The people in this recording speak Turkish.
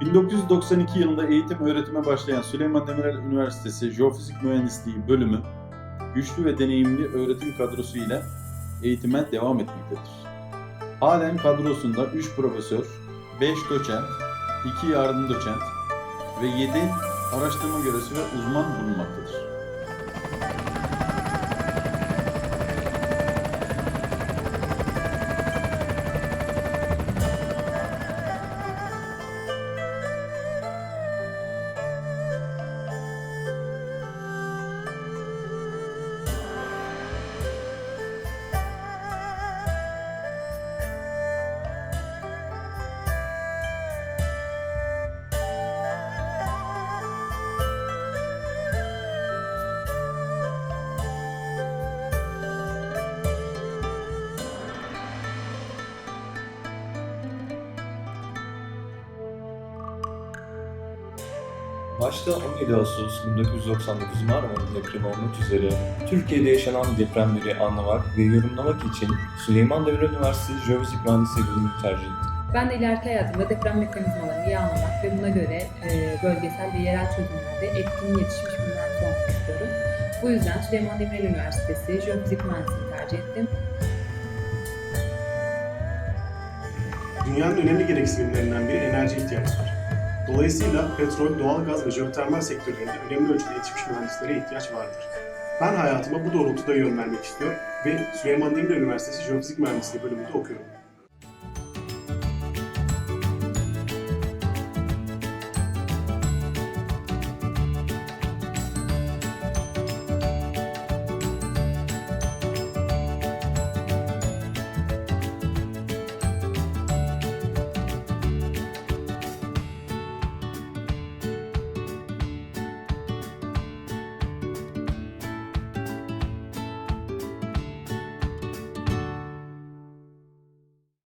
1992 yılında eğitim öğretime başlayan Süleyman Demirel Üniversitesi Jeofizik Mühendisliği bölümü güçlü ve deneyimli öğretim kadrosu ile eğitime devam etmektedir. Halen kadrosunda 3 profesör, 5 doçent, 2 yardım doçent ve 7 araştırma görevlisi ve uzman bulunmaktadır. Başta 17 Ağustos 1999 Marmara depremi olmak üzere Türkiye'de yaşanan depremleri anlamak ve yorumlamak için Süleyman Demirel Üniversitesi Jeofizik Mühendisliği bölümünü tercih ettim. Ben de ileriki hayatımda deprem mekanizmalarını iyi anlamak ve buna göre e, bölgesel ve yerel çözümlerde etkin yetişmiş bir mühendis olmak istiyorum. Bu yüzden Süleyman Demirel Üniversitesi Jeofizik Mühendisliğini tercih ettim. Dünyanın önemli gereksinimlerinden biri enerji ihtiyacı var. Dolayısıyla petrol, doğalgaz ve jeotermal sektörlerinde önemli ölçüde yetişmiş mühendislere ihtiyaç vardır. Ben hayatıma bu doğrultuda yön vermek istiyor ve Süleyman Demirel Üniversitesi Jeofizik Mühendisliği bölümünde okuyorum.